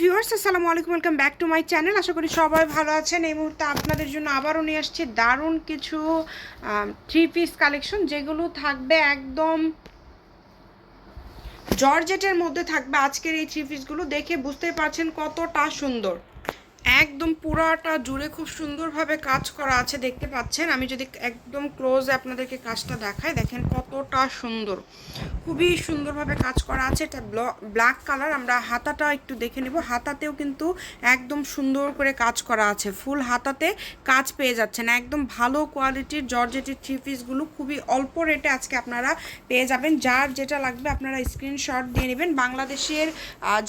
Viewers আসসালামু আলাইকুম welcome back to my channel আশা করি সবাই ভালো আছেন। এই মুহূর্তে আপনাদের জন্য আবারও নিয়ে আসছি দারুণ কিছু থ্রি পিস কালেকশন যেগুলো থাকবে একদম জর্জেটের মধ্যে থাকবে আজকের এই থ্রি পিসগুলো দেখে বুঝতেই পারছেন কতটা সুন্দর। একদম পুরাটা জুড়ে খুব সুন্দরভাবে কাজ করা আছে, দেখতে পাচ্ছেন। আমি যদি একদম ক্লোজ আপনাদেরকে কাজটা দেখাই, দেখেন কতটা সুন্দর। খুবই সুন্দরভাবে কাজ করা আছে। এটা ব্ল্যাক কালার আমরা হাতাটা একটু দেখে নেব। হাতাতেও কিন্তু একদম সুন্দর করে কাজ করা আছে। ফুল হাতাতে কাজ পেয়ে যাচ্ছেন। একদম ভালো কোয়ালিটির জর্জেটের থ্রি পিসগুলো খুবই অল্প রেটে আজকে আপনারা পেয়ে যাবেন। যার যেটা লাগবে আপনারা স্ক্রিনশট দিয়ে নেবেন। বাংলাদেশের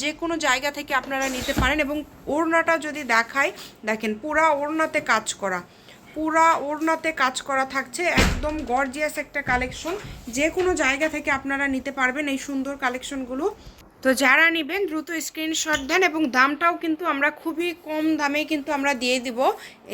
যে কোনো জায়গা থেকে আপনারা নিতে পারেন এবং ওড়নাটা যদি দেখায় দেখেন পুরা ওড়নাতে কাজ করা। পুরা ওড়নাতে কাজ করা থাকছে, একদম গর্জিয়াস একটা কালেকশন যে কোনো জায়গা থেকে আপনারা নিতে পারবেন এই সুন্দর কালেকশনগুলো তো যারা নেবেন দ্রুত স্ক্রিনশট দেন এবং দামটাও কিন্তু আমরা খুবই কম দামে কিন্তু আমরা দিয়ে দিব।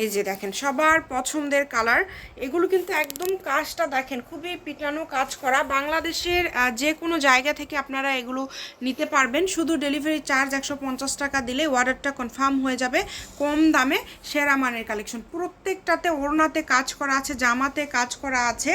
এই যে দেখেন, সবার পছন্দের কালার এগুলো কিন্তু একদম কাজটা দেখেন, খুবই পিটানো কাজ করা। বাংলাদেশের যে কোনো জায়গা থেকে আপনারা এগুলো নিতে পারবেন। শুধু ডেলিভারি চার্জ একশো পঞ্চাশ টাকা দিলে অর্ডারটা কনফার্ম হয়ে যাবে কম দামে সেরা মানের কালেকশন প্রত্যেকটাতে ওড়নাতে কাজ করা আছে, জামাতে কাজ করা আছে।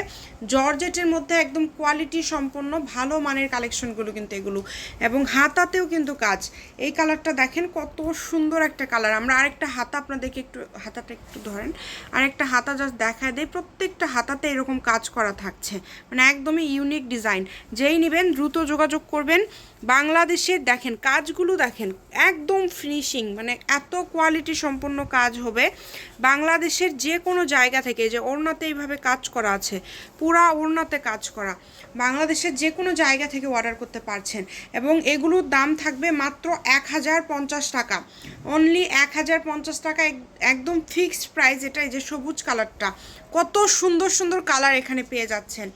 জর্জেটের মধ্যে একদম কোয়ালিটি সম্পন্ন, ভালো মানের কালেকশনগুলো কিন্তু এগুলো। এবং হাতাতেও কিন্তু কাজ। এই কালারটা দেখেন, কত সুন্দর একটা কালার। আমরা আরেকটা হাতা আপনাদেরকে একটু, হাতাটা একটু ধরেন। আরেকটা হাতা জাস্ট দেখায় দেয় প্রত্যেকটা হাতাতে এরকম কাজ করা থাকছে। মানে একদমই ইউনিক ডিজাইন যেই নেবেন, দ্রুত যোগাযোগ করবেন। বাংলাদেশে দেখেন, কাজগুলো দেখেন, একদম ফিনিশিং মানে এত কোয়ালিটি সম্পন্ন কাজ হবে। বাংলাদেশের যে কোনো জায়গা থেকে যে ওড়নাতে এইভাবে কাজ করা আছে, পুরা ওড়নাতে কাজ করা। বাংলাদেশের যে কোনো জায়গা থেকে অর্ডার করতে পারছেন। এবং এগুলোর দাম থাকবে মাত্র এক হাজার পঞ্চাশ টাকা। অনলি এক হাজার পঞ্চাশ টাকা এক- একদম ফিক্সড প্রাইস এটা এই যে সবুজ কালারটা কত সুন্দর সুন্দর কালার এখানে পেয়ে যাচ্ছেন।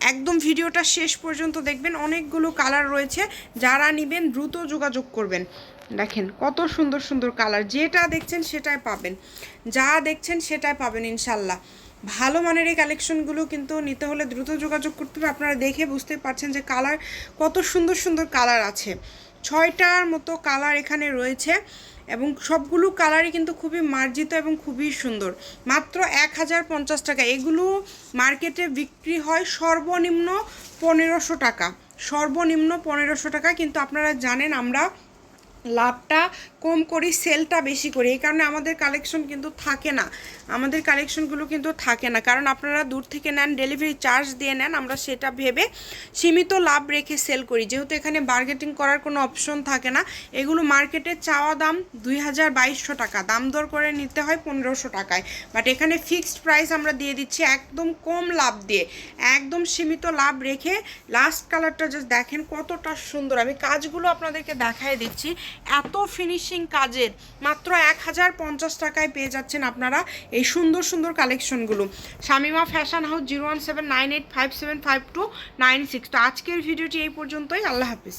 একদম ভিডিওটা শেষ পর্যন্ত দেখবেন, অনেকগুলো কালার রয়েছে। যারা নেবেন, দ্রুত যোগাযোগ করবেন। দেখেন, কত সুন্দর সুন্দর কালার যেটা দেখছেন, সেটাই পাবেন। যা দেখছেন, সেটাই পাবেন, ইনশাল্লাহ। ভালো মানের এই কালেকশনগুলো কিন্তু নিতে হলে দ্রুত যোগাযোগ করতে হবে। আপনারা দেখে বুঝতে পারছেন যে কালার কত সুন্দর সুন্দর কালার আছে। ছয়টার মতো কালার এখানে রয়েছে এবং সবগুলো কালারই কিন্তু খুবই মার্জিত এবং খুবই সুন্দর। মাত্র এক হাজার পঞ্চাশ টাকা। এগুলো মার্কেটে বিক্রি হয় সর্বনিম্ন পনেরোশো টাকা। সর্বনিম্ন পনেরোশো টাকা। কিন্তু আপনারা জানেন আমরা লাভটা কম করি সেলটা বেশি করি। এই কারণে আমাদের কালেকশন কিন্তু থাকে না। আমাদের কালেকশনগুলো কিন্তু থাকে না। কারণ আপনারা দূর থেকে নেন ডেলিভারি চার্জ দিয়ে নেন, আমরা সেটা ভেবে সীমিত লাভ রেখে সেল করি। যেহেতু এখানে বার্গেটিং করার কোনো অপশন থাকে না, এগুলো মার্কেটে চাওয়া দাম দুই হাজার বাইশশো টাকা। দাম দর করে নিতে হয় পনেরোশো টাকায়। বাট এখানে ফিক্সড প্রাইস আমরা দিয়ে দিচ্ছি একদম কম লাভ দিয়ে। একদম সীমিত লাভ রেখে লাস্ট কালারটা জাস্ট দেখেন কতটা সুন্দর। আমি কাজগুলো আপনাদেরকে দেখাই দিচ্ছি। এত ফিনিশিং কাজের, মাত্র এক হাজার পঞ্চাশ টাকায় পেয়ে যাচ্ছেন আপনারা এই সুন্দর সুন্দর কালেকশনগুলো Shamima fashion house zero one seven nine eight five seven five two nine six. তো আজকের ভিডিওটি এই পর্যন্তই, আল্লাহ হাফিজ।